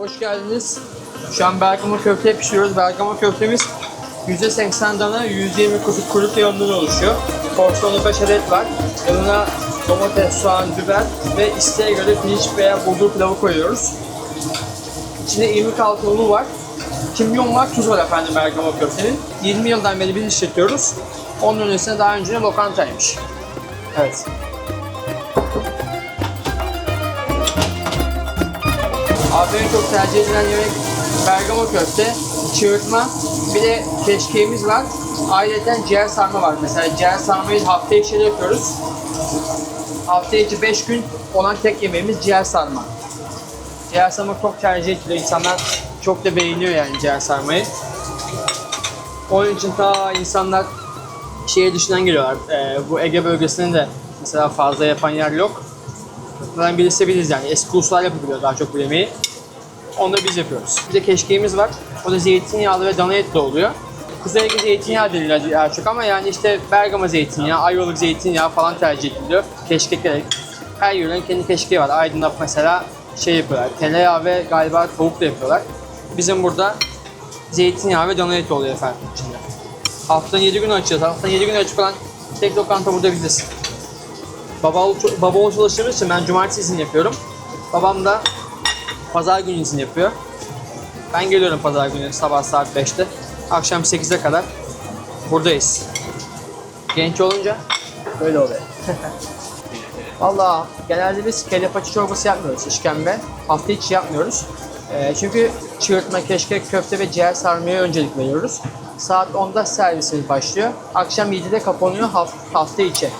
hoş geldiniz. Şu an Bergama köfte pişiriyoruz. Bergama köftemiz %80 dana, %20 kuzu kuru yanından oluşuyor. Porsiyonlu 5 adet var. Yanına domates, soğan, biber ve isteğe göre pirinç veya bulgur pilavı koyuyoruz. İçinde irmik unu var. Kimyon var, tuz var efendim Bergama köftenin. 20 yıldan beri biz işletiyoruz. Onun öncesinde daha önce lokantaymış. Evet. Abi en çok tercih edilen yemek Bergama köfte, çığırtma, bir de keşkeğimiz var. Ayrıca ciğer sarma var. Mesela ciğer sarmayı hafta içi yapıyoruz. Hafta içi 5 gün olan tek yemeğimiz ciğer sarma. Ciğer sarma çok tercih ediliyor. İnsanlar çok da beğeniyor yani ciğer sarmayı. Onun için ta insanlar şehir dışından geliyorlar. Ee, bu Ege bölgesinde de mesela fazla yapan yer yok. Bunlardan birisi biziz yani. Eski uluslar yapabiliyor daha çok bu yemeği. Da biz yapıyoruz. Bir de keşkeğimiz var. O da zeytinyağlı ve dana etli oluyor. Kuzey Ege zeytinyağı deniliyor daha çok ama yani işte Bergama zeytinyağı, Ayvalık zeytinyağı falan tercih ediliyor. Keşkekler. Her yörenin kendi keşkeği var. Aydın'da mesela şey yapıyorlar. Tereyağı ve galiba tavuk da yapıyorlar. Bizim burada zeytinyağı ve dana eti oluyor efendim içinde. Haftanın 7 günü açıyoruz. Haftanın 7 günü açık olan tek lokanta burada biziz. Baba, baba çalıştığımız için ben cumartesi izin yapıyorum. Babam da pazar günü izin yapıyor. Ben geliyorum pazar günü sabah saat 5'te. Akşam 8'e kadar buradayız. Genç olunca böyle oluyor. Valla genelde biz kelle paça çorbası yapmıyoruz işkembe. Hafta içi yapmıyoruz. Ee, çünkü çığırtma, keşkek, köfte ve ciğer sarmaya öncelik veriyoruz. Saat 10'da servisimiz başlıyor. Akşam 7'de kapanıyor haft- hafta içi.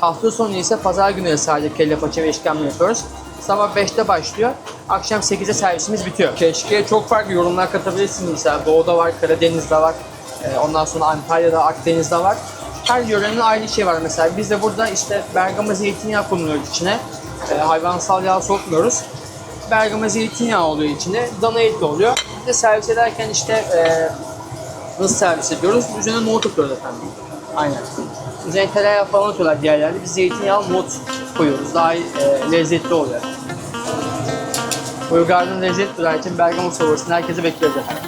Hafta sonu ise pazar günleri sadece kelle paça ve işkembe yapıyoruz. Sabah 5'te başlıyor. Akşam 8'de servisimiz bitiyor. Keşke çok farklı yorumlar katabilirsiniz. Mesela Doğu'da var, Karadeniz'de var. Ee, ondan sonra Antalya'da, Akdeniz'de var. Her yörenin ayrı şey var mesela. Biz de burada işte Bergama zeytinyağı konuluyoruz içine. Ee, hayvansal yağ sokmuyoruz. Bergama zeytinyağı oluyor içinde. Dana eti oluyor. Bir de servis ederken işte e, nasıl servis ediyoruz? Üzerine nohut atıyoruz efendim. Aynen. Üzerine tereyağı falan atıyorlar diğer yerde. Biz zeytinyağlı nohut koyuyoruz. Daha e, lezzetli oluyor. Uygarlığın lezzet durağı için Bergama sofrasını herkese bekliyoruz efendim.